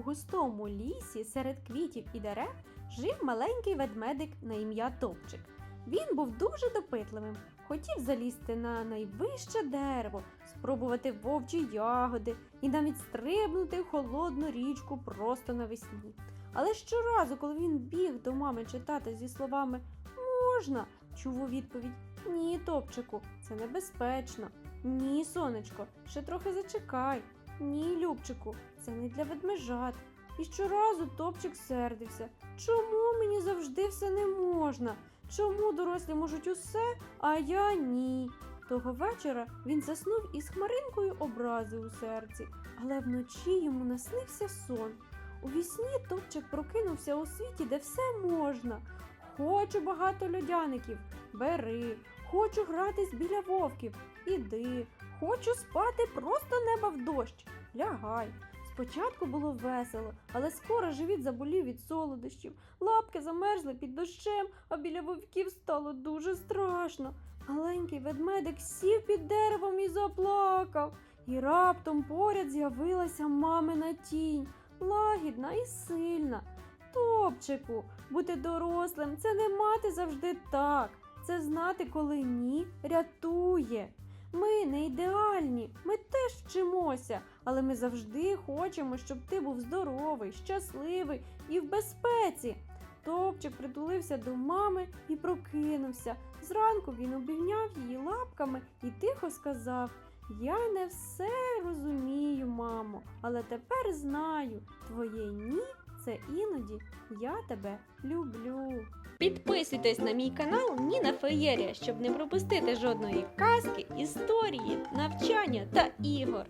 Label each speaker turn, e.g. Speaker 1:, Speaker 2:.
Speaker 1: У густому лісі серед квітів і дерев жив маленький ведмедик на ім'я Топчик. Він був дуже допитливим, хотів залізти на найвище дерево, спробувати вовчі ягоди і навіть стрибнути в холодну річку просто навесні. Але щоразу, коли він біг до мами читати зі словами можна, чув у відповідь Ні, Топчику, це небезпечно. Ні, сонечко, ще трохи зачекай. Ні, Любчику, це не для ведмежат. І щоразу топчик сердився. Чому мені завжди все не можна? Чому дорослі можуть усе, а я ні? Того вечора він заснув із хмаринкою образи у серці, але вночі йому наснився сон. У вісні топчик прокинувся у світі, де все можна. Хочу багато льодяників, бери. Хочу гратись біля вовків, іди. Хочу спати просто неба в дощ. Лягай. Спочатку було весело, але скоро живіт заболів від солодощів, лапки замерзли під дощем, а біля вовків стало дуже страшно. Маленький ведмедик сів під деревом і заплакав. І раптом поряд з'явилася мамина тінь, лагідна і сильна. Топчику, бути дорослим це не мати завжди так. Це знати, коли ні, рятує. Ми не ідеальні, ми теж вчимося, але ми завжди хочемо, щоб ти був здоровий, щасливий і в безпеці. Топчик притулився до мами і прокинувся. Зранку він обійняв її лапками і тихо сказав: Я не все розумію, мамо, але тепер знаю, твоє ні це іноді я тебе люблю. Підписуйтесь на мій канал Ніна Феєрія, щоб не пропустити жодної казки, історії, навчання та ігор.